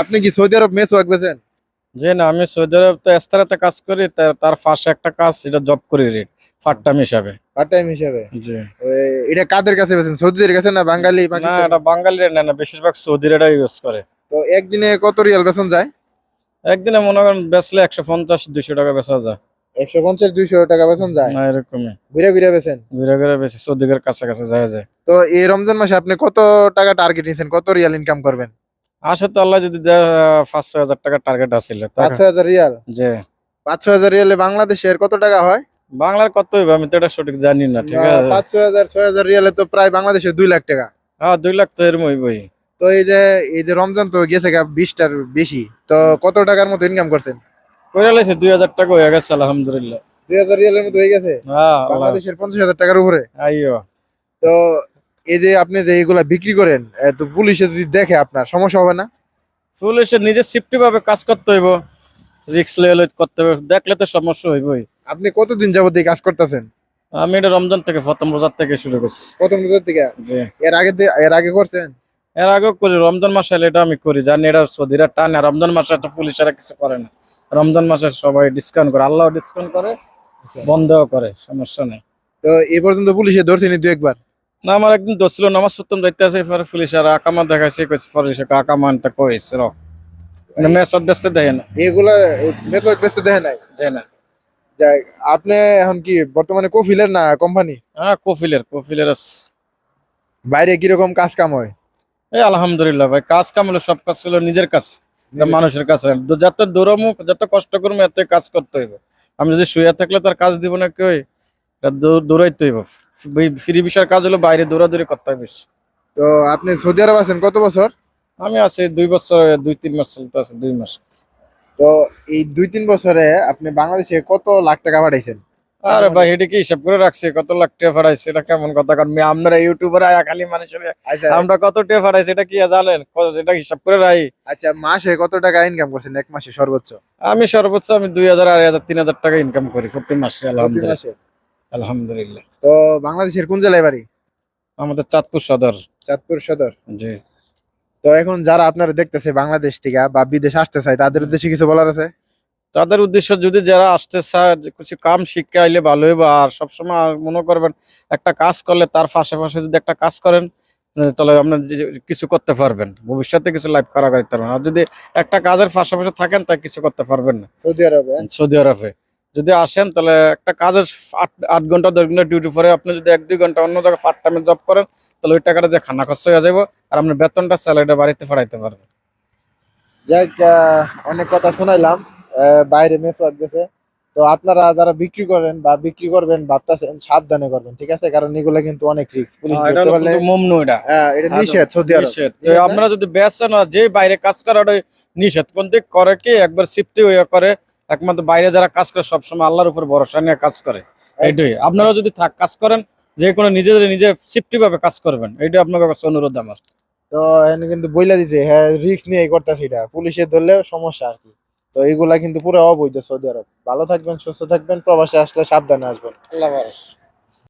আপনি কি সৌদি আরব mess work বেছেন যে না আমি সৌদি আরব তো এস্তারাতে কাজ করি তার পাশে একটা কাজ এটা জব করি রেট পার্ট টাইম হিসাবে। পার্ট টাইম হিসাবে? জি। এটা কাদের কাছে বেছেন সৌদিদের কাছে না বাঙালি না এটা বাঙালিরা না না বেশিরভাগ সৌদির এটা ইউজ করে। তো একদিনে কত রিয়াল বেতন যায়? একদিনে মনে করেন বেচলে একশো পঞ্চাশ দুইশো টাকা বেচা যায়। একশো পঞ্চাশ দুইশো টাকা বেতন যায়? না এরকমই। ঘুরে ঘুরে বেছেন ঘুরে ঘুরে বেশি সৌদিকের কাছাকাছি যায় যায়। তো এই রমজান মাসে আপনি কত টাকা টার্গেট নিয়েছেন কত রিয়াল ইনকাম করবেন? আসে তো আল্লাহ যদি পাঁচ ছয় হাজার টাকা টার্গেট আসলে পাঁচ ছয় হাজার রিয়াল? যে পাঁচ ছয় হাজার রিয়ালে বাংলাদেশের কত টাকা হয়? বাংলার কত হইবে? আমি তো এটা সঠিক জানি না ঠিক আছে? পাঁচ ছয় হাজার ছয় হাজার রিয়ালে তো প্রায় বাংলাদেশের দুই লাখ টাকা। হ্যাঁ দুই লাখ তো এরম হইবই তো এই যে এই যে রমজান তো গেছে গা বিশটার বেশি। তো কত টাকার মতো ইনকাম করছেন? করে লাইছে দুই হাজার টাকা হয়ে গেছে আলহামদুলিল্লাহ। দুই হাজার রিয়ালের মতো হয়ে গেছে? হ্যাঁ বাংলাদেশের পঞ্চাশ হাজার টাকার উপরে? আইয়ো। তো এই যে আপনি যে এগুলা বিক্রি করেন তো পুলিশে যদি দেখে আপনার সমস্যা হবে না? পুলিশে নিজে সেফটি ভাবে কাজ করতে হইব রিক্স লেভেল করতে হবে দেখলে তো সমস্যা হইবই। আপনি কতদিন যাবত এই কাজ করতেছেন? আমি এটা রমজান থেকে প্রথম রোজার থেকে শুরু করছি। প্রথম রোজার থেকে? জি। এর আগে এর আগে করছেন? এর আগেও করি রমজান মাসে এটা আমি করি জানি এটা সৌদিরা টানে রমজান মাসে একটা পুলিশেরা কিছু করে না। রমজান মাসে সবাই ডিসকাউন্ট করে আল্লাহ ডিসকাউন্ট করে বন্ধও করে সমস্যা নেই। তো এই পর্যন্ত পুলিশে ধরছেনি দু একবার? না আমার একদিন দোষছিল নামাজ সত্যম যাইতে আছে পরে পুলিশ আর আকামা দেখাইছে কইছে পুলিশে আকামা আনতে কইছে র। মানে মেসত ব্যস্ত দেয় না। এগুলা নেটওয়ার্ক ব্যস্ত দেখে নাই? যায় না। যাই আপনি এখন কি বর্তমানে কফিলের না কোম্পানি হ্যাঁ কফিলের কফিলের আছে বাইরে কীরকম কাজ কাম হয়? এই আলহামদুলিল্লাহ ভাই কাজ কাম হলো সব কাজ ছিল নিজের কাজ মানুষের কাছে যত দৌড়ামু যত কষ্ট করব এত কাজ করতে হইব। আমি যদি শুয়ে থাকলে তার কাজ দিব না কেউ এটা দৌড়াইতে হইব। ফ্রি বিষয়ের কাজ হলো বাইরে দৌড়াদৌড়ি করতে হবে তো আপনি সৌদি আরব আছেন কত বছর? আমি আছি দুই বছর দুই তিন মাস চলতে আছে দুই মাস। তো এই দুই তিন বছরে আপনি বাংলাদেশে কত লাখ টাকা পাঠাইছেন? আরে ভাই এটা কি হিসাব করে রাখছি? কত লাখ টাকা ফাড়াইছে এটা কেমন কথা? কারণ আপনারা ইউটিউবার আয়া খালি মানুষের আচ্ছা। আমরা কত টাকা ফাড়াইছি এটা কি জানেন? এটা হিসাব করে রাই আচ্ছা মাসে কত টাকা ইনকাম করছেন এক মাসে সর্বোচ্চ? আমি সর্বোচ্চ আমি দুই হাজার আড়াই হাজার তিন হাজার টাকা ইনকাম করি প্রতি মাসে? আলহামদুলিল্লাহ। আলহামদুলিল্লাহ। তো বাংলাদেশের কোন জেলায় বাড়ি? আমাদের চাঁদপুর সদর। চাঁদপুর সদর? জি। তো এখন যারা আপনারা দেখতেছে বাংলাদেশ থেকে বা বিদেশ আসতে চায় তাদের উদ্দেশ্যে কিছু বলার আছে? তাদের উদ্দেশ্য যদি যারা আসতে চায় কিছু কাম শিক্ষা আইলে ভালো হইব। আর সবসময় মনে করবেন একটা কাজ করলে তার পাশে পাশে যদি একটা কাজ করেন তাহলে আপনার কিছু করতে পারবেন। ভবিষ্যতে কিছু লাইফ করা করতে পারবেন আর যদি একটা কাজের পাশাপাশি থাকেন তা কিছু করতে পারবেন না। সৌদি আরবে সৌদি আরবে। যদি আসেন তাহলে একটা কাজের আট আট ঘণ্টা দশ ঘণ্টা ডিউটি পরে আপনি যদি এক দুই ঘণ্টা অন্য জায়গায় পার্ট টাইমে জব করেন তাহলে ওই টাকাটা দিয়ে খানা খরচ হয়ে যাব আর আপনার বেতনটা স্যালারিটা বাড়িতে ফাড়াইতে পারবেন। আহ, অনেক কথা শোনাইলাম বাইরে মেস গেছে। তো আপনারা যারা বিক্রি করেন বা বিক্রি করবেন ভাবতেছেন সাবধানে করবেন ঠিক আছে? কারণ এগুলা কিন্তু অনেক রিস্ক পুলিশ ধরতে হলো পারলে মমনু এটা। হ্যাঁ, এটা নিষেধ সৌদি আরব। তো আপনারা যদি বেচেন যে বাইরে কাজ করে ওটা নিষেধ কোন দিক করে কি একবার সিফটি হয়ে করে একমাত্র বাইরে যারা কাজ করে সবসময় আল্লাহর উপর ভরসা নিয়ে কাজ করে। এইটাই। আপনারা যদি থাক কাজ করেন যে কোনো নিজেদের নিজে সেফটি ভাবে কাজ করবেন। এইটাই আপনার কাছে অনুরোধ আমার। তো এখানে কিন্তু বইলা দিছে হ্যাঁ রিস্ক নিয়ে করতেছে এটা। পুলিশে ধরলে সমস্যা আর কি। তো এইগুলা কিন্তু পুরো অবৈধ সৌদি আরব। ভালো থাকবেন সুস্থ থাকবেন প্রবাসে আসলে সাবধানে আসবেন। আল্লাহ